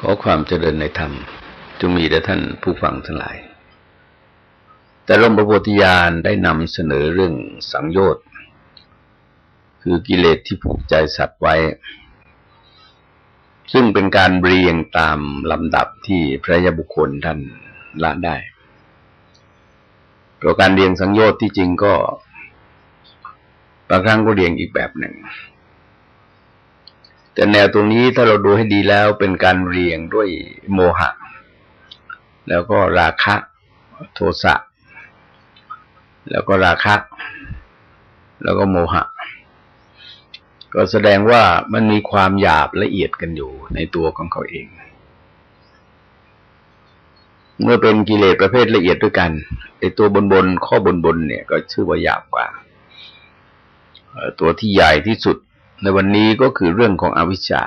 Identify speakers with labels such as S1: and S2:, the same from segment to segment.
S1: ขอความเจริญในธรรมจงมีแด่ท่านผู้ฟังทั้งหลาย แต่ลมประโพธิญาณได้นำเสนอเรื่องสังโยชน์ คือกิเลสที่ผูกใจสัตว์ไว้ ซึ่งเป็นการเรียงตามลำดับที่พระยาบุคคลท่านละได้เพระการเรียงสังโยชน์ที่จริงก็บางครั้งก็เรียงอีกแบบหนึ่ง แต่แนวตรงนี้ถ้าเราดูให้ดีแล้วเป็นการเรียงด้วยโมหะ แล้วก็ราคะโทสะแล้วก็ราคะ แล้วก็โมหะ ก็แสดงว่ามันมีความหยาบละเอียดกันอยู่ในตัวของเขาเอง เมื่อเป็นกิเลสประเภทละเอียดด้วยกันไอตัวบนบนข้อบนบนเนี่ย ก็ชื่อว่าหยาบกว่า ตัวที่ใหญ่ที่สุด ในวันนี้ก็คือเรื่องของอวิชชา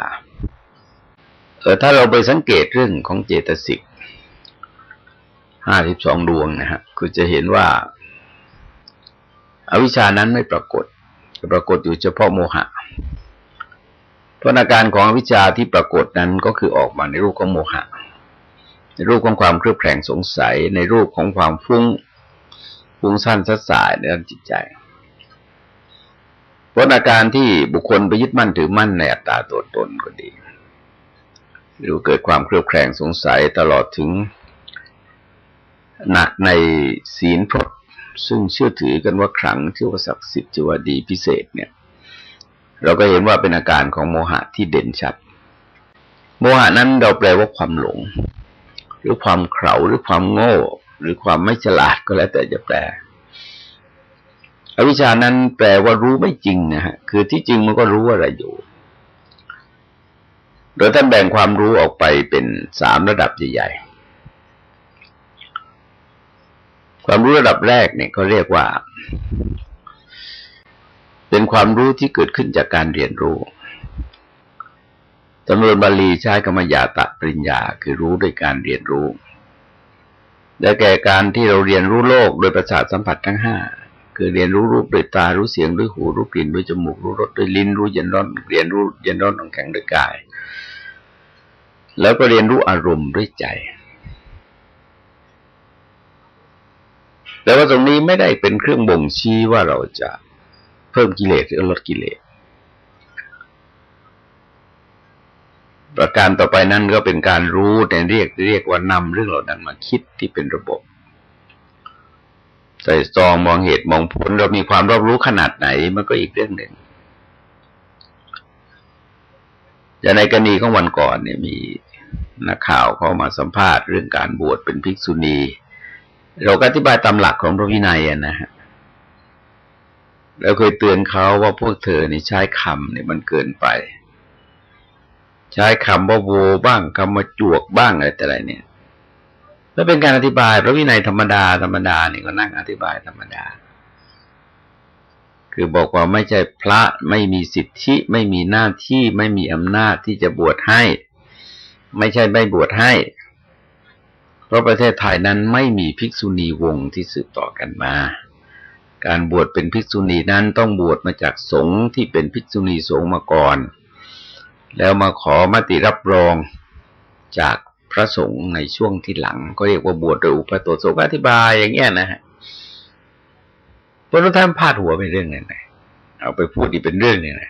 S1: เออถ้าเราไปสังเกตเรื่องของเจตสิกห้าสิบสองดวงนะฮะคือจะเห็นว่าอาวิชชานั้นไม่ปรากฏปรากฏอยู่เฉพาะโมหะพราะอาการของอวิชชาที่ปรากฏนั้นก็คือออกมาในรูปของโมหะ ในรูปของความเครือบแคลงสงสัย ในรูปของความฟุ้งฟุ้งสั้นสัดสายในด้านจิตใจ เพราะอาการที่บุคคลไปยึดมั่นถือมั่นในอัตตาตัวตนก็ดีหรือเกิดความเครือบแคลงสงสัยตลอดถึง หนักในศีลพรตซึ่งเชื่อถือกันว่าครั้งชื่อว่าศักดิ์สิทธิ์ชื่อว่าดีพิเศษเนี่ย เราก็เห็นว่าเป็นอาการของโมหะที่เด่นชัด โมหะนั้นเราแปลว่าความหลง หรือความเข่าหรือความโง่ หรือความไม่ฉลาดก็แล้วแต่จะแปล อวิชานั้นแปลว่ารู้ไม่จริงนะฮะ คือที่จริงมันก็รู้อะไรอยู่ โดยท่านแบ่งความรู้ออกไปเป็นสามระดับใหญ่ๆ ความรู้ระดับแรกเนี่ยเขาเรียกว่า เป็นความรู้ที่เกิดขึ้นจากการเรียนรู้ตำรวจบาลีใช้กรรมยาตะปริญญา คือรู้ด้วยการเรียนรู้ และแก่การที่เราเรียนรู้โลกโดยประสาทสัมผัสทั้งห้า คือเรียนรู้รูปด้วยตารู้เสียงด้วยหูรู้กลิ่นด้วยจมูกรู้รสด้วยลิ้นรู้เย็นร้อนเรียนรู้เย็นร้อนของแข็งด้วยกาย แล้วก็เรียนรู้อารมณ์ด้วยใจ แต่ว่าตรงนี้ไม่ได้เป็นเครื่องบ่งชี้ว่าเราจะเพิ่มกิเลสหรือลดกิเลสประการต่อไปนั้นก็เป็นการรู้แต่เรียกเรียกว่านำเรื่องเหล่านั้นมาคิดที่เป็นระบบ ใส่ซองมองเหตุมองผล เรามีความรอบรู้ขนาดไหน มันก็อีกเรื่องหนึ่งอย่างในกรณีของวันก่อนเนี่ยมีนักข่าวเข้ามาสัมภาษณ์เรื่องการบวชเป็นภิกษุณี เราก็อธิบายตามหลักของพระวินัยนะฮะแล้วเคยเตือนเขาว่าพวกเธอนี่ใช้คำเนี่ยมันเกินไป ใช้คำว่าโวบ้างคำว่าจวกบ้างอะไรแต่ไรเนี่ย แล้วเป็นการอธิบายพระวินัยธรรมดาธรรมดานี่ก็นั่งอธิบายธรรมดา คือบอกว่าไม่ใช่พระไม่มีสิทธิ ไม่มีหน้าที่ไม่มีอำนาจที่จะบวชให้ ไม่ใช่ไม่บวชให้ เพราะประเทศไทยนั้นไม่มีภิกษุณีวงที่สืบต่อกันมา การบวชเป็นภิกษุณีนั้นต้องบวชมาจากสงฆ์ที่เป็นภิกษุณีสงฆ์มาก่อน แล้วมาขอมติรับรองจาก พระสงฆ์ในช่วงที่หลัง ก็เรียกว่าบวชโดยอุปโตโสกอธิบายอย่างเงี้ยนะฮะพระท่านพาดหัวไปเรื่องไหนเอาไปพูดที่เป็นเรื่องนี่ไง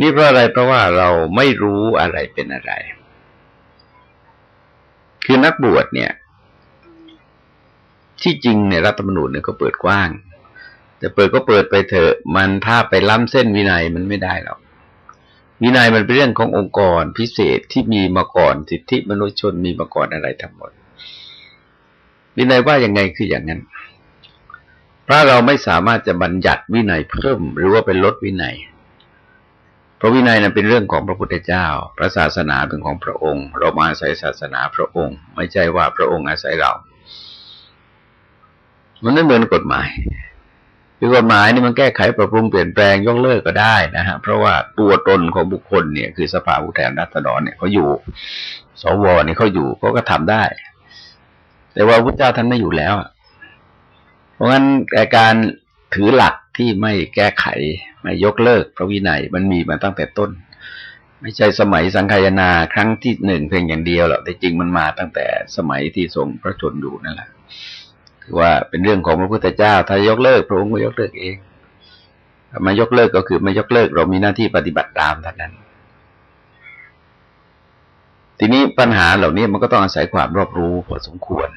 S1: นี่เพราะอะไรเพราะว่าเราไม่รู้อะไรเป็นอะไร คือนักบวชเนี่ย ที่จริงเนี่ยรัฐธรรมนูญเนี่ยก็เปิดกว้าง แต่เปิดก็เปิดไปเถอะ มันถ้าไปล้ำเส้นวินัยมันไม่ได้หรอก วินัยมันเป็นเรื่องขององค์กรพิเศษที่มีมาก่อนสิทธิมนุษยชนมีมาก่อนอะไรทั้งหมด วินัยว่ายังไงคืออย่างนั้นพระเราไม่สามารถจะบัญญัติวินัยเพิ่ม หรือว่าเป็นลดวินัย เพราะวินัยนั้นเป็นเรื่องของพระพุทธเจ้า พระศาสนาเป็นของพระองค์ เรามาอาศัยศาสนาพระองค์ ไม่ใช่ว่าพระองค์อาศัยเรา มันไม่เหมือนกฎหมาย คือกฎหมายนี่มันแก้ไขปรับปรุงเปลี่ยนแปลงยกเลิกก็ได้นะฮะเพราะว่าตัวตนของบุคคลเนี่ย คือสภาผู้แทนรัษฎรเนี่ยเขาอยู่ สวเนี่ยเขาอยู่เขาก็ทำได้ แต่ว่าพระเจ้าท่านไม่อยู่แล้วเพราะงั้นการถือหลักที่ไม่แก้ไขไม่ยกเลิกพระวินัยมันมีมาตั้งแต่ต้น ไม่ใช่สมัยสังคายนาครั้งที่หนึ่งเพียงอย่างเดียวหรอกแต่จริงมันมาตั้งแต่สมัยที่ทรงพระชนอยู่นั่นแหละ ว่าเป็นเรื่องของพระพุทธเจ้า ถ้ายกเลิกพระองค์ก็ยกเลิกเองมายกเลิกก็คือไม่ยกเลิกเรามีหน้าที่ปฏิบัติตามเท่านั้น ทีนี้ปัญหาเหล่านี้มันก็ต้องอาศัยความรอบรู้พอสมควร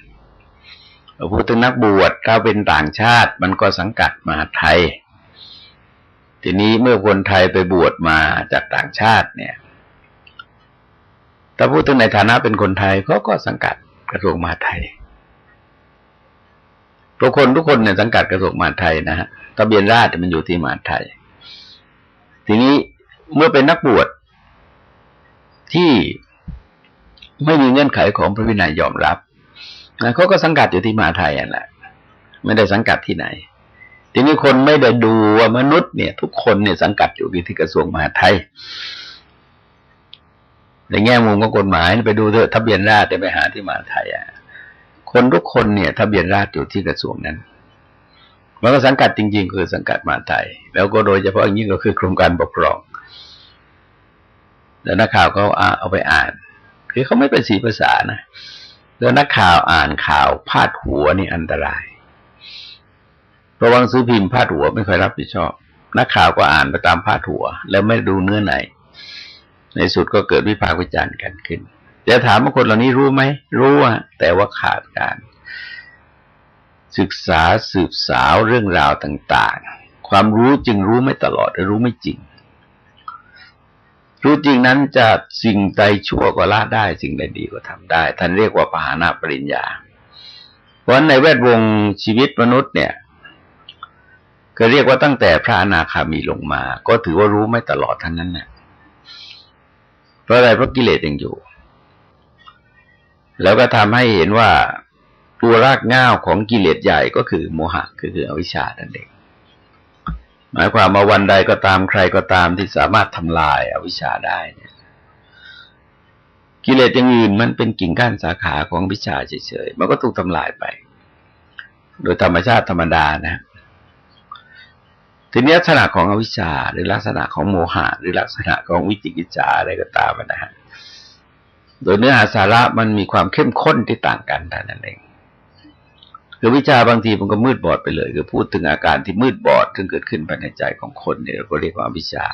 S1: พูดถึงนักบวชถ้าเป็นต่างชาติ มันก็สังกัดมหาไทย ทีนี้เมื่อคนไทยไปบวชมาจากต่างชาติเนี่ยถ้าพูดถึงในฐานะเป็นคนไทยเขาก็สังกัดกระทรวงมหาไทย ทุกคนทุกคนเนี่ยสังกัดกระทรวงมหาไทยนะฮะทะเบียนราษฎรมันอยู่ที่มหาไทย ทีนี้เมื่อเป็นนักบวชที่ไม่มีเงื่อนไขของพระวินัยยอมรับนะเขาก็สังกัดอยู่ที่มหาไทยอะแหละไม่ได้สังกัดที่ไหน ทีนี้คนไม่ได้ดูว่ามนุษย์เนี่ย ทุกคนเนี่ยสังกัดอยู่ที่กระทรวงมหาไทยในแง่มุมของกฎหมายไปดูเถอะทะเบียนราษฎรไปหาที่มหาไทยอะ คนทุกคนเนี่ยทะเบียนราษฎรอยู่ที่กระทรวงนั้นมันก็สังกัดจริง ๆ คือสังกัดมหาไทย แล้วก็โดยเฉพาะอย่างนี้ก็คือกรมการปกครอง แล้วนักข่าวก็เอาไปอ่าน คือเขาไม่เป็นสีภาษานะแล้วนักข่าวอ่านข่าวพาดหัวนี่อันตรายระวังซื้อพิมพ์พาดหัวไม่ค่อยรับผิดชอบ นักข่าวก็อ่านไปตามพาดหัว แล้วไม่ดูเนื้อไหน ในสุดก็เกิดวิพากษ์วิจารณ์กันขึ้น จะถามว่าคนเหล่านี้รู้ไหมรู้อะแต่ว่าขาดการ ศึกษาสืบสาวเรื่องราวต่าง ๆ ความรู้จึงรู้ไม่ตลอดหรือรู้ไม่จริง รู้จริงนั้นจะสิ่งใดชั่วก็ละได้สิ่งใดดีก็ทำได้ ท่านเรียกว่าปหานาปริญญา เพราะในแวดวงชีวิตมนุษย์เนี่ยก็เรียกว่าตั้งแต่พระอนาคามีลงมา ก็ถือว่ารู้ไม่ตลอดทั้งนั้นเนี่ยเพราะอะไรเพราะกิเลสยังอยู่ แล้วก็ทำให้เห็นว่าตัวรากง่าวของกิเลสใหญ่ก็คือโมหะคือคืออวิชชานั่นเองหมายความมาวันใดก็ตามใครก็ตามที่สามารถทำลายอวิชชาได้เนี่ยกิเลสอย่างอื่นมันเป็นกิ่งก้านสาขาของวิชาเฉยๆ มันก็ถูกทำลายไป โดยธรรมชาติธรรมดานะ ทีนี้ลักษณะของอวิชชาหรือลักษณะของโมหะ หรือลักษณะของวิจิกิจจาอะไรก็ตามนะฮะ โดยเนื้อหาสาระมันมีความเข้มข้นที่ต่างกันแต่นั้นเองคือวิชาบางทีมันก็มืดบอดไปเลย คือพูดถึงอาการที่มืดบอดซึ่งเกิดขึ้นภายในใจของคนเนี่ยเราก็เรียกว่าวิชา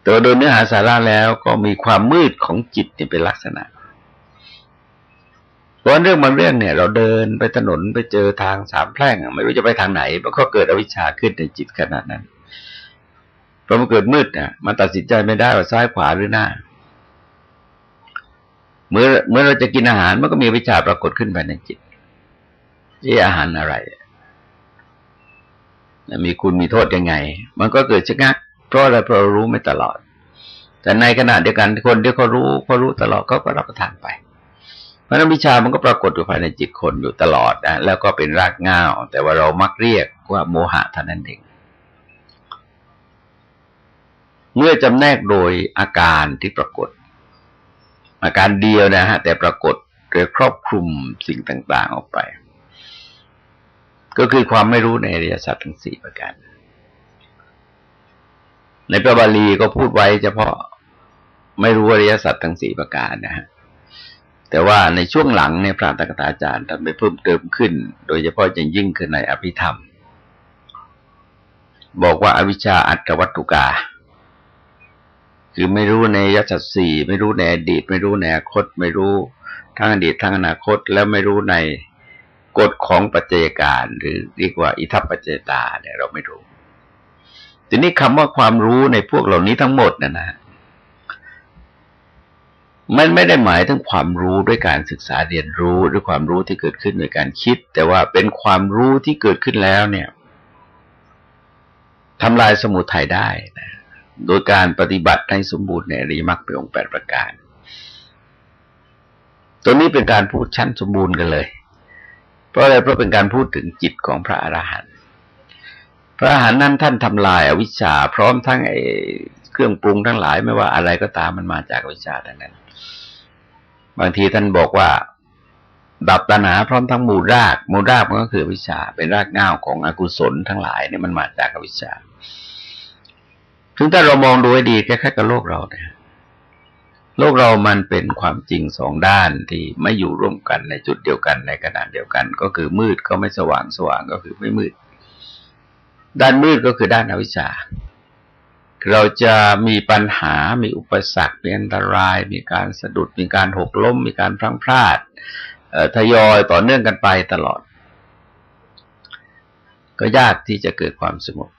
S1: แต่โดยเนื้อหาสาระแล้วก็มีความมืดของจิตเนี่ยเป็นลักษณะเพราะเรื่องบางเรื่องเนี่ย เราเดินไปถนนไปเจอทางสามแพร่ง ไม่รู้จะไปทางไหนมันก็เกิดอวิชชาขึ้นในจิตขนาดนั้นพอมันเกิดมืดเนี่ยมันตัดสินใจไม่ได้ว่าซ้ายขวาหรือหน้า เมื่อเมื่อเราจะกินอาหารมันก็มีวิชาปรากฏขึ้นภายในจิตนี่อาหารอะไรมีคุณมีโทษยังไง มันก็เกิดชะงัก เพราะอะไรเพราะรู้ไม่ตลอด แต่ในขณะเดียวกันคนที่เขารู้เขารู้ตลอดเขาก็รับประทานไป เพราะนั้นวิชามันก็ปรากฏอยู่ภายในจิตคนอยู่ตลอดนะแล้วก็เป็นรากง่าวแต่ว่าเรามักเรียกว่าโมหะท่านั้นเองเมื่อจำแนกโดยอาการที่ปรากฏ อาการเดียวนะฮะแต่ปรากฏโดยครอบคลุมสิ่งต่าง ๆ ออกไป ก็คือความไม่รู้ในอริยสัจทั้งสี่ประการ ในพระบาลีก็พูดไว้เฉพาะไม่รู้อริยสัจทั้งสี่ประการนะฮะแต่ว่าในช่วงหลังเนี่ยพระตกตาจารย์ทำไปเพิ่มเติมขึ้น โดยเฉพาะอย่างยิ่งคือในอภิธรรม บอกว่าอวิชชาอัตวัตถุกา คือไม่รู้ในยัตสี่ไม่รู้ในอดีต ไม่รู้ในอนาคต ไม่รู้ทั้งอดีตทั้งอนาคต แล้วไม่รู้ในกฎของปัจเจการหรือเรียกว่าอิทัปปัจจตาเนี่ยเราไม่รู้ทีนี้คำว่าความรู้ในพวกเหล่านี้ทั้งหมดนะนะมันไม่ได้หมายถึงความรู้ด้วยการศึกษาเรียนรู้หรือความรู้ที่เกิดขึ้นโดยการคิด แต่ว่าเป็นความรู้ที่เกิดขึ้นแล้วเนี่ยทำลายสมุทัยได้นะ โดยการปฏิบัติให้สมบูรณ์ในอริยมรรคเป็นองค์แปดประการ ตัวนี้เป็นการพูดชั้นสมบูรณ์กันเลย เพราะอะไรเพราะเป็นการพูดถึงจิตของพระอรหันต์พระอรหันต์นั้นท่านทำลายอาวิชชา พร้อมทั้งไอ้เครื่องปรุงทั้งหลายไม่ว่าอะไรก็ตามมันมาจากอวิชชาทั้งนั้น บางทีท่านบอกว่า ดับตัณหาพร้อมทั้งมูลราก มูลรากมันก็คือวิชา เป็นรากง่าวของอกุศลทั้งหลายเนี่ยมันมาจากวิชา ถึงถ้าเรามองดูให้ดีแค่ๆกับโลกเราเนี่ยโลกเรามันเป็นความจริงสองด้านที่ไม่อยู่ร่วมกันในจุดเดียวกันในขณะเดียวกัน ก็คือมืดก็ไม่สว่างสว่างก็คือไม่มืด ด้านมืดก็คือด้านอวิชชา เราจะมีปัญหา มีอุปสรรคมีอันตราย มีการสะดุด มีการหกล้ม มีการพลั้งพลาดทยอยต่อเนื่องกันไปตลอด ก็ยากที่จะเกิดความสงบ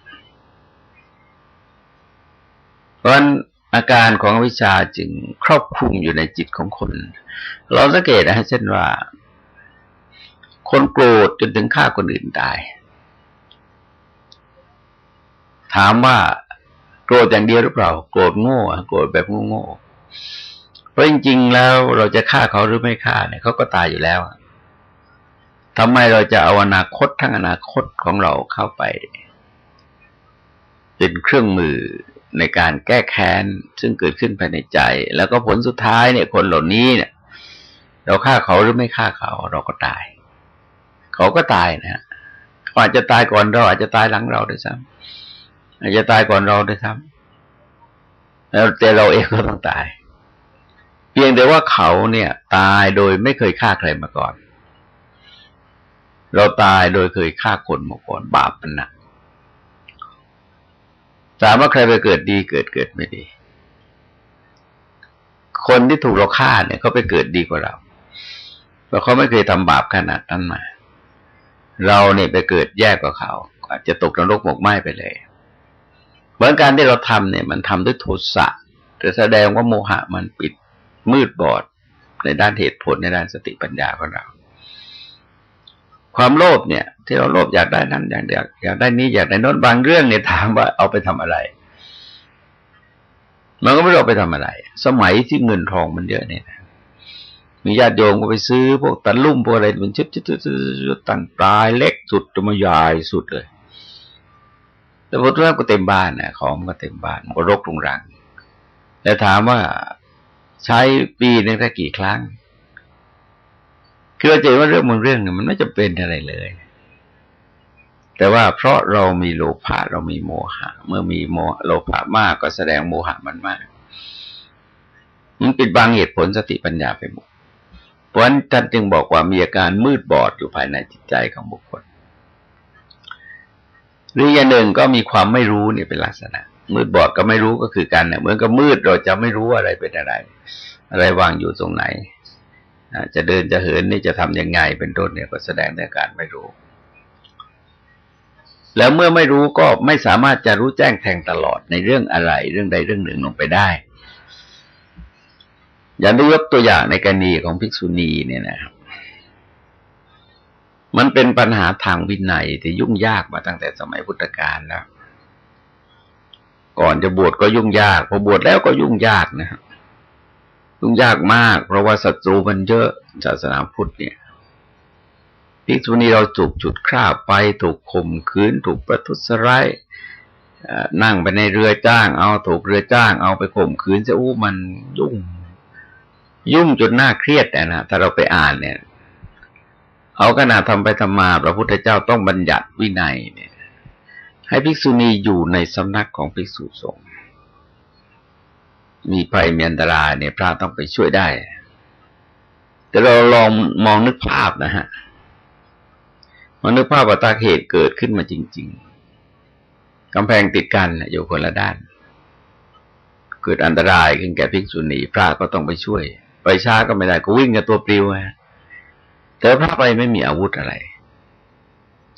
S1: เพราะฉะนั้นอาการของวิชาจึงครอบคลุมอยู่ในจิตของคน เราสังเกตนะเช่นว่า คนโกรธจนถึงฆ่าคนอื่นตาย ถามว่าโกรธอย่างเดียวหรือเปล่า โกรธโง่โกรธแบบโง่เพราะจริง ๆ แล้วเราจะฆ่าเขาหรือไม่ฆ่าเนี่ยเขาก็ตายอยู่แล้วทำไมเราจะเอาอนาคตทั้งอนาคตของเราเข้าไป เป็นเครื่องมือ ในการแก้แค้นซึ่งเกิดขึ้นภายในใจ แล้วก็ผลสุดท้ายเนี่ย คนเหล่านี้เนี่ย เราฆ่าเขาหรือไม่ฆ่าเขา เราก็ตาย เขาก็ตายนะเขาอาจจะตายก่อนเราอาจจะตายหลังเราด้วยซ้ำอาจจะตายก่อนเราด้วยซ้ำแล้วแต่เราเองก็ต้องตาย เพียงแต่ว่าเขาเนี่ย ตายโดยไม่เคยฆ่าใครมาก่อน เราตายโดยเคยฆ่าคนมาก่อนบาปมันหนัก ถามว่าใครไปเกิดดีเกิดเกิดไม่ดี คนที่ถูกเราฆ่าเนี่ยเขาไปเกิดดีกว่าเรา เพราะเขาไม่เคยทำบาปขนาดนั้นมา เราเนี่ยไปเกิดแย่กว่าเขา อาจจะตกนรกหมกไหม้ไปเลยเหมือนการที่เราทำเนี่ย มันทำด้วยโทสะแต่แสดงว่าโมหะมันปิดมืดบอดในด้านเหตุผลในด้านสติปัญญาของเรา ความโลภเนี่ย ที่เราโลภอยากได้นั้นอยากอยากอยากได้นี้อยากได้นน้นบางเรื่องเนี่ยถามว่าเอาไปทำอะไร มันก็ไม่รู้ไปทำอะไร สมัยที่เงินทองมันเยอะเนี่ยมีญาติโยมก็ไปซื้อพวกตะลุ่มพวกอะไรมันชิดชิดชิดตั้งปลายเล็กสุดจะมาใหญ่สุดเลย แต่พอทุกก็เต็มบ้านนะของก็เต็มบ้านมันก็รกรุงรังแต่ถามว่าใช้ปีนึงแค่กี่ครั้ง คือเราจะว่าเรื่องบางเรื่องเนี่ยมันไม่จะเป็นอะไรเลย แต่ว่าเพราะเรามีโลภะเรามีโมหะ เมื่อมีโมโลภะมากก็แสดงโมหะมันมาก มันปิดบังเหตุผลสติปัญญาไปหมดเพราะฉะนั้นท่านจึงบอกว่ามีอาการมืดบอดอยู่ภายในจิตใจของบุคคลหรืออย่างหนึ่งก็มีความไม่รู้เนี่ยเป็นลักษณะ มืดบอดก็ไม่รู้ก็คือกันเนี่ยเหมือนกับมืดเราจะไม่รู้อะไรเป็นอะไร อะไรวางอยู่ตรงไหน จะเดินจะเหินนี่จะทำยังไงเป็นต้นเนี่ยก็แสดงในการไม่รู้ แล้วเมื่อไม่รู้ก็ไม่สามารถจะรู้แจ้งแทงตลอดในเรื่องอะไร เรื่องใดเรื่องหนึ่งลงไปได้ อย่างได้ยกตัวอย่างในกรณีของภิกษุณีเนี่ยนะครับ มันเป็นปัญหาทางวินัยที่ยุ่งยากมาตั้งแต่สมัยพุทธกาลแล้ว ก่อนจะบวชก็ยุ่งยาก พอบวชแล้วก็ยุ่งยากนะครับ ยุ่งยากมาก เพราะว่าศัตรูมันเยอะศาสนาพุทธเนี่ยภิกษุณีเราถูกจุดคราบไปถูกข่มขืน ถูกประทุษร้ายนั่งไปในเรือจ้าง เอาถูกเรือจ้าง เอาไปข่มขืนจะอู้มันยุ่ง ยุ่งจนน่าเครียดนะถ้าเราไปอ่านเนี่ยเอาขนาดทำไปทำมาพระพุทธเจ้าต้องบัญญัติวินัยเนี่ย ให้ภิกษุณีอยู่ในสำนักของภิกษุสงฆ์ มีภัยมีอันตรายเนี่ยพระต้องไปช่วยได้ แต่เราลองมองนึกภาพนะฮะมองนึกภาพว่าตาเหตุเกิดขึ้นมาจริง ๆกำแพงติดกันอยู่คนละด้าน เกิดอันตรายขึ้นแก่ภิกษุณีพระก็ต้องไปช่วย ไปช้าก็ไม่ได้ก็วิ่งกับตัวปลิวฮะแต่พระไปไม่มีอาวุธอะไร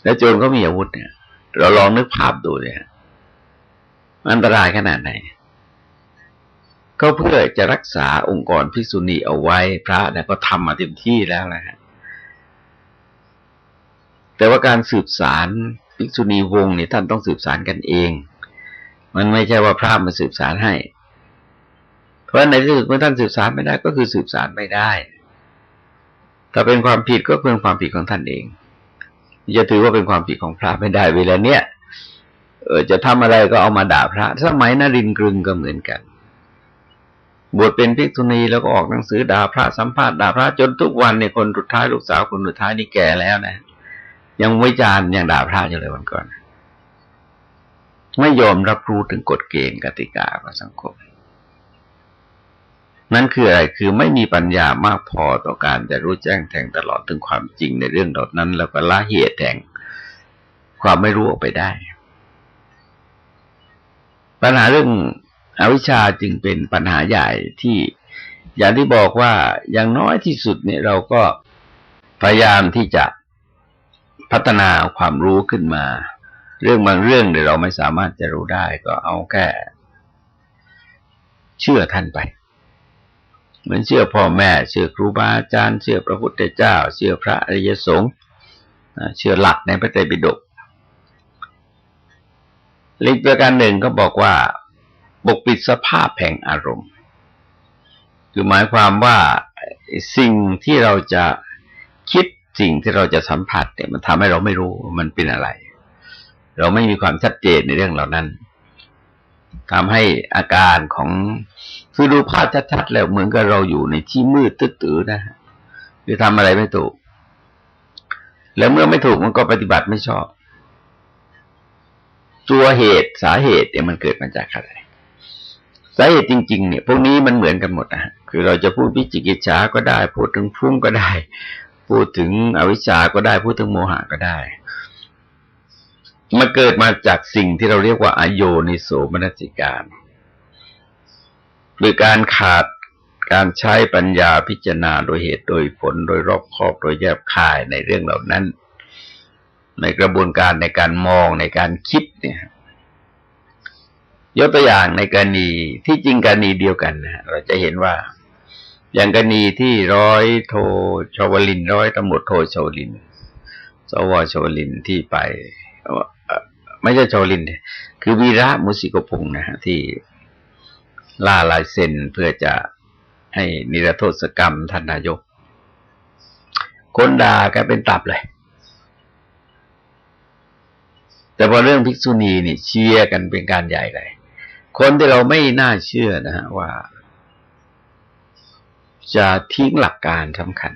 S1: แล้วโจรก็มีอาวุธเนี่ย เราลองนึกภาพดูเนี่ยอันตรายขนาดไหน ก็เพื่อจะรักษาองค์กรภิกษุณีเอาไว้พระเนี่ยก็ทำมาเต็มที่แล้วนะฮะแต่ว่าการสืบสารภิกษุณีวงเนี่ยท่านต้องสืบสารกันเอง มันไม่ใช่ว่าพระมาสืบสารให้ เพราะในที่สุดเมื่อท่านสืบสารไม่ได้ก็คือสืบสารไม่ได้ถ้าเป็นความผิดก็เป็นความผิดของท่านเองจะถือว่าเป็นความผิดของพระไม่ได้เวลาเนี้ยเออจะทำอะไรก็เอามาด่าพระ สมัยนรินกรึงก็เหมือนกัน บวชเป็นภิกษุณีแล้วก็ออกหนังสือด่าพระสัมภาษณ์ด่าพระจนทุกวันเนี่ยคนสุดท้ายลูกสาวคนสุดท้ายนี่แก่แล้วนะ ยังวิจารณ์ยังด่าพระอยู่เลยวันก่อน ไม่ยอมรับรู้ถึงกฎเกณฑ์กติกาของสังคม นั่นคืออะไรคือไม่มีปัญญามากพอต่อการจะรู้แจ้งแทงตลอดถึงความจริงในเรื่องเหล่านั้น แล้วก็ละเหตุแห่งความไม่รู้ออกไปได้ปัญหาเรื่อง อวิชชาจึงเป็นปัญหาใหญ่ที่อย่างที่บอกว่าอย่างน้อยที่สุดเนี่ยเราก็พยายามที่จะพัฒนาความรู้ขึ้นมา เรื่องบางเรื่องเนี่ยวเราไม่สามารถจะรู้ได้ก็เอาแค่เชื่อท่านไปเหมือนเชื่อพ่อแม่ เชื่อครูบาอาจารย์ เชื่อพระพุทธเจ้า เชื่อพระอริยสงฆ์เชื่อหลักในพระไตรปิฎกลิกประการหนึ่งก็บอกว่า ปกปิดสภาพแห่งอารมณ์ คือหมายความว่าสิ่งที่เราจะคิดสิ่งที่เราจะสัมผัสเนี่ยมันทำให้เราไม่รู้มันเป็นอะไร เราไม่มีความชัดเจนในเรื่องเหล่านั้นทำให้อาการของคือดูภาพชัดๆแล้วเหมือนกับเราอยู่ในที่มืดตื้อๆนะคือทำอะไรไม่ถูก แล้วเมื่อไม่ถูกมันก็ปฏิบัติไม่ชอบ ตัวเหตุสาเหตุเนี่ยมันเกิดมาจากอะไร สาเหตุจริง ๆ เนี่ยพวกนี้มันเหมือนกันหมดนะคือเราจะพูดวิจิกิจฉาก็ได้ พูดถึงฟุ้งก็ได้ พูดถึงอวิชชาก็ได้ พูดถึงโมหะก็ได้มันเกิดมาจากสิ่งที่เราเรียกว่าอโยนิโสมนสิการ หรือการขาดการใช้ปัญญาพิจารณาโดยเหตุโดยผล โดยรอบคอบโดยแยบคายในเรื่องเหล่านั้น ในกระบวนการในการมองในการคิดเนี่ย ยกตัวอย่างในกรณีที่จริงกรณีเดียวกันนะเราจะเห็นว่า อย่างกรณีที่ร้อยโทชวลิน ร้อยตำรวจโทชวลิน สวชวลินที่ไปไม่ใช่ชวลิน คือวีระมุสิกพงศ์นะฮะที่ล่าลายเซ็นเพื่อจะให้นิรโทษกรรมท่านนายก คนด่ากันเป็นตับเลย แต่พอเรื่องภิกษุณีนี่เชียร์กันเป็นการใหญ่เลย คนที่เราไม่น่าเชื่อนะฮะว่า จะทิ้งหลักการสำคัญ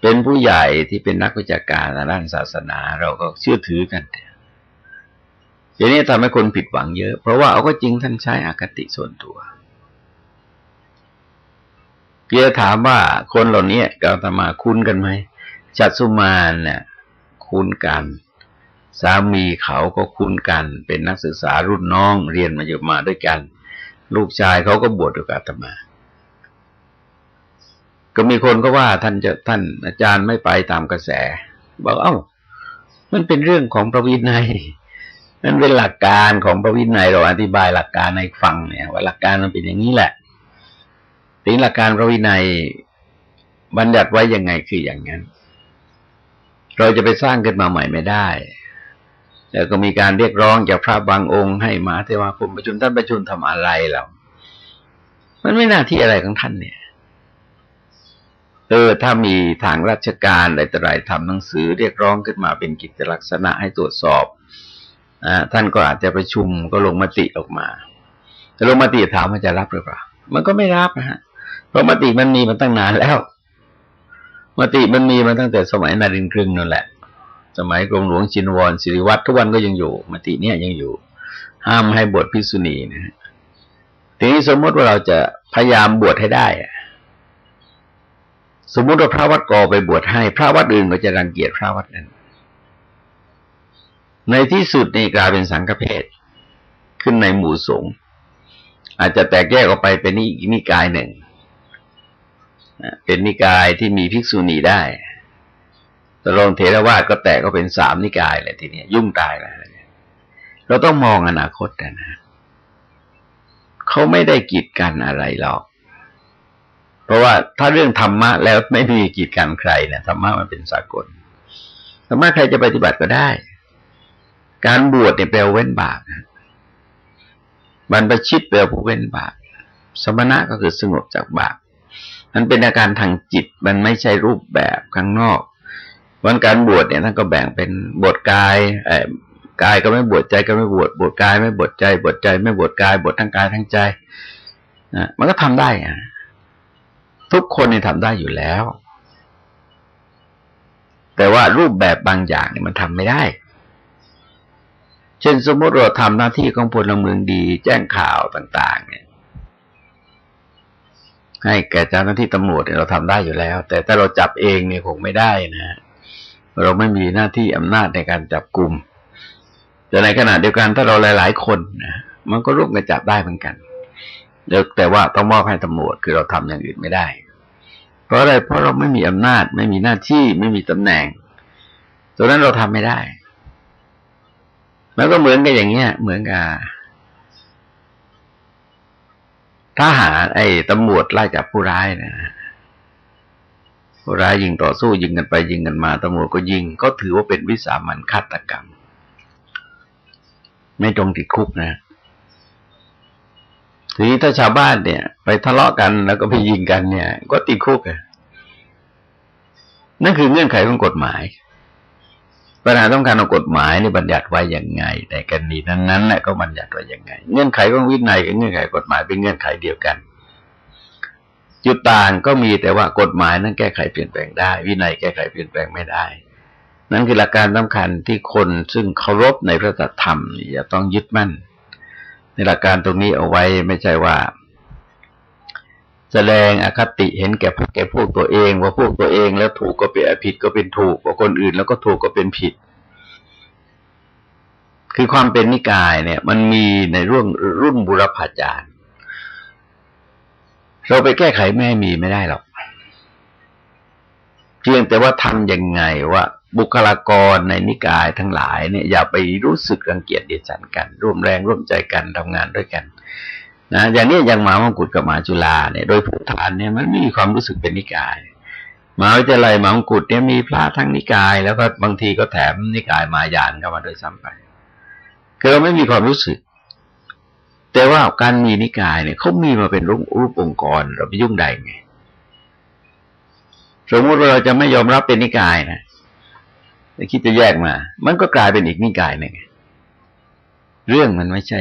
S1: เป็นผู้ใหญ่ที่เป็นนักวิชาการด้านศาสนา เราก็เชื่อถือกันอย่างนี้ทำให้คนผิดหวังเยอะ เพราะว่าเอาก็จริงท่านใช้อคติส่วนตัวเกียถามว่าคนเหล่านี้เราทำมาคุ้นกันไหมจัดสุมานเนี่ยคุ้นกัน สามีเขาก็คุ้นกัน เป็นนักศึกษารุ่นน้องเรียนมาอยู่มาด้วยกัน ลูกชายเขาก็บวชด้วยกันตมา ก็มีคนก็ว่าท่านจะท่านอาจารย์ไม่ไปตามกระแส บอกเอ้า มันเป็นเรื่องของพระวินัยนั่นเป็นหลักการของพระวินัยเราอธิบายหลักการในฟังเนี่ย ว่าหลักการมันเป็นอย่างนี้แหละถึงหลักการพระวินัยบัญญัติไว้ยังไงคืออย่างนั้น เราจะไปสร้างขึ้นมาใหม่ไม่ได้ แล้วก็มีการเรียกร้องจากพระบางองค์ให้มาเทวาคมประชุมท่านประชุมทำอะไรแล้วมันไม่น้าที่อะไรของท่านเนี่ยเออถ้ามีทางราชการอะไรต่ออะไรทำหนังสือเรียกร้องขึ้นมาเป็นกิจลักษณะให้ตรวจสอบอท่านก็อาจจะประชุมก็ลงมติออกมาแต่ลงมติถามว่าจะรับหรือเปล่า มันก็ไม่รับนะฮะเพราะมติมันมีมันตั้งนานแล้ว มติมันมีมาตั้งแต่สมัยนารินทร์กรึงนั่นแหละ สมัยกรมหลวงชินวรสิริวัตรทุกวันก็ยังอยู่มติเนี่ยยังอยู่ ห้ามให้บวชพิษุณีนะทีนี้สมมติว่าเราจะพยายามบวชให้ได้สมมติว่าพระวัดกอไปบวชให้ พระวัดอื่นก็จะรังเกียจพระวัดนั้นในที่สุดนี่กลายเป็นสังฆเพศขึ้นในหมู่สงฆ์อาจจะแตกแยกออกไปเป็นนิกายหนึ่งเป็นนิกายที่มีภิกษุณีได้ ตลงเทรวาสก็แตกก็เป็นสามนิกายเลยทีนี้ยุ่งตายเลยเราต้องมองอนาคตนะ เขาไม่ได้กีดกันอะไรหรอก เพราะว่าถ้าเรื่องธรรมะแล้วไม่มีกีดกันใครนะธรรมะมันเป็นสากลธรรมะใครจะปฏิบัติก็ได้ การบวชเนี่ยแปลเว้นบาปบรรพชิตแปลว่าเว้นบาปสมณะก็คือสงบจากบาปมันเป็นอาการทางจิต มันไม่ใช่รูปแบบข้างนอก วันการบวชเนี่ยท่านก็แบ่งเป็นบวชกายเอ่กายก็ไม่บวชใจก็ไม่บวชบวชกายไม่บวชใจ บวชใจ ไม่บวชกาย บวชทั้งกายทั้งใจนะมันก็ทำได้อะทุกคนเนี่ยทำได้อยู่แล้ว แต่ว่ารูปแบบบางอย่างเนี่ยมันทำไม่ได้ เช่นสมมติเราทำหน้าที่ของพลเมืองดี แจ้งข่าวต่าง ๆ เนี่ย ให้แก่เจ้าหน้าที่ตำรวจเนี่ยเราทำได้อยู่แล้ว แต่ถ้าเราจับเองเนี่ยคงไม่ได้นะ เราไม่มีหน้าที่อำนาจในการจับกลุ่มแต่ในขณะเดียวกันถ้าเราหลาย ๆ คนนะมันก็ร่วมกันจับได้เหมือนกันเดี๋ยวแต่ว่าต้องมอบให้ตำรวจคือเราทำอย่างอื่นไม่ได้ เพราะอะไรเพราะเราไม่มีอำนาจ ไม่มีหน้าที่ไม่มีตำแหน่งตัวนั้นเราทำไม่ได้ แล้วก็เหมือนกันอย่างเงี้ย เหมือนกับทหารไอ้ตำรวจไล่จับผู้ร้ายนะ ร้ายยิงต่อสู้ยิงกันไปยิงกันมาตำรวจก็ยิง ก็ถือว่าเป็นวิสามันฆาตกรรม ไม่ตรงติดคุกนะทีนี้ถ้าชาวบ้านเนี่ย ไปทะเลาะกันแล้วก็ไปยิงกันเนี่ย ก็ติดคุกอะนั่นคือเงื่อนไขของกฎหมาย ปัญหาต้องการเอากฎหมายนี่บัญญัติไว้อย่างไง แต่กรณีนั้นนั้นแหละก็บัญญัติไว้อย่างไง เงื่อนไขของวินัยกับเงื่อนไขกฎหมายเป็นเงื่อนไขเดียวกัน จุดต่างก็มีแต่ว่ากฎหมายนั้นแก้ไขเปลี่ยนแปลงได้ วินัยแก้ไขเปลี่ยนแปลงไม่ได้ นั่นคือหลักการสำคัญที่คนซึ่งเคารพในพระธรรมจะต้องยึดมั่น ในหลักการตรงนี้เอาไว้ไม่ใช่ว่า แสดงอคติเห็นแก่พวกแก่พวกตัวเอง ว่าพวกตัวเองแล้วถูกก็เป็นผิดก็เป็นถูกว่าคนอื่นแล้วก็ถูกก็เป็นผิดคือความเป็นนิกายเนี่ย มันมีในรุ่นรุ่นบุรพาจารย์ เราไปแก้ไขแม่มีไม่ได้หรอกเพียงแต่ว่าทำยังไงว่าบุคลากรในนิกายทั้งหลายเนี่ยอย่าไปรู้สึกรังเกียจเดียดฉันกัน ร่วมแรงร่วมใจกันทำงานด้วยกันนะอย่างนี้อย่างหมามงกุฎกับหมาจุฬาเนี่ย โดยพื้นฐานเนี่ยมันไม่มีความรู้สึกเป็นนิกายมหาวิทยาลัยหมามงกุฎเนี่ยมีพระทั้งนิกาย แล้วก็บางทีก็แถมนิกายมายานเข้ามาโดยซ้ำไปคือเราไม่มีความรู้สึก แต่ว่าการมีนิกายเนี่ยเขามีมาเป็นรูปรูปองค์กร เราไปยุ่งใดไงสมมติว่าเราจะไม่ยอมรับเป็นนิกายนะแต่คิดจะแยกมา มันก็กลายเป็นอีกนิกายหนึ่งเรื่องมันไม่ใช่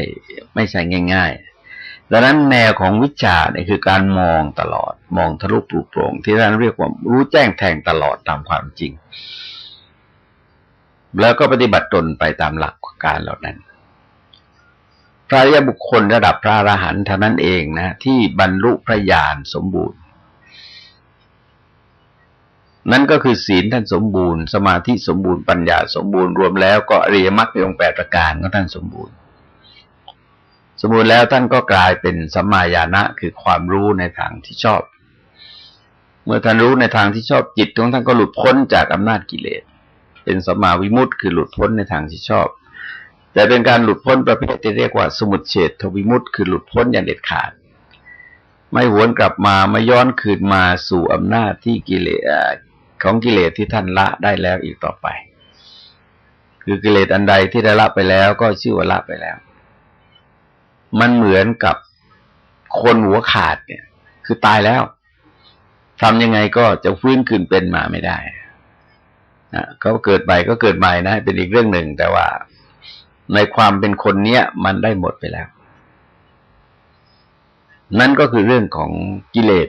S1: ไม่ใช่ง่ายๆดังนั้นแนวของวิชาเนี่ยคือการมองตลอด มองทะลุปลุกโปร่งที่ท่านเรียกว่ารู้แจ้งแทงตลอดตามความจริง แล้วก็ปฏิบัติตนไปตามหลักการเหล่านั้น พระยาบุคคลระดับพระอรหันต์เท่านั้นเองนะ ที่บรรลุพระญาณสมบูรณ์ นั่นก็คือศีลท่านสมบูรณ์ สมาธิสมบูรณ์ปัญญาสมบูรณ์รวมแล้วก็อริยมรรคในองค์แปดประการก็ท่านสมบูรณ์ สมบูรณ์แล้วท่านก็กลายเป็นสัมมาญาณะคือความรู้ในทางที่ชอบ เมื่อท่านรู้ในทางที่ชอบจิตของท่านก็หลุดพ้นจากอำนาจกิเลสเป็นสัมมาวิมุตต์คือหลุดพ้นในทางที่ชอบ แต่เป็นการหลุดพ้นประเภทที่เรียกว่าสมุทเฉดทวิมุตต์คือหลุดพ้นอย่างเด็ดขาด ไม่หวนกลับมาไม่ย้อนคืนมาสู่อำนาจที่กิเลสของกิเลสที่ท่านละได้แล้วอีกต่อไป คือกิเลสอันใดที่ได้ละไปแล้วก็ชื่อว่าละไปแล้ว มันเหมือนกับคนหัวขาดเนี่ย คือตายแล้วทำยังไงก็จะฟื้นคืนเป็นมาไม่ได้นะเขาเกิดใหม่ก็เกิดใหม่นะเป็นอีกเรื่องหนึ่งแต่ว่า ในความเป็นคนเนี้ยมันได้หมดไปแล้ว นั่นก็คือเรื่องของกิเลส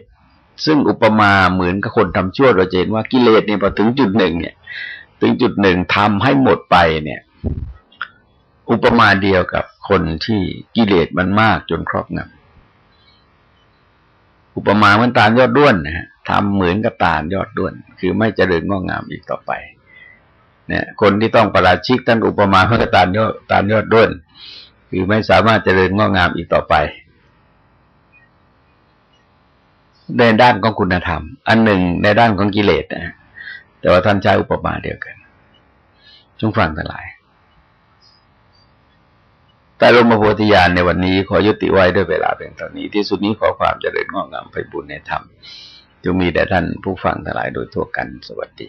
S1: ซึ่งอุปมาเหมือนกับคนทำชั่วเราเห็นว่ากิเลสเนี่ยพอถึงจุดหนึ่งเนี่ย ถึงจุดหนึ่งทำให้หมดไปเนี่ย อุปมาเดียวกับคนที่กิเลสมันมากจนครอบงำอุปมาเหมือนตาลยอดด้วนนะฮะทำเหมือนกับตาลยอดด้วน คือไม่เจริญงอกงามอีกต่อไป เนี่ย คนที่ต้องประราชิกท่านอุปมาเหมือตาลยอดตาลยอดด้วนคือไม่สามารถเจริญงอกงามอีกต่อไปในด้านของคุณธรรม อันหนึ่งในด้านของกิเลสนะแต่ว่าท่านใช้อุปมาเดียวกันจงฟังทั้งหลาย แต่ลงมาโพธิญาณในวันนี้ขอยุติไว้ด้วยเวลาเพียงเท่านี้ ที่สุดนี้ขอความเจริญงอกงามไปบุญในธรรมจงมีแด่ท่านผู้ฟังทั้งหลายโดยทั่วกันสวัสดี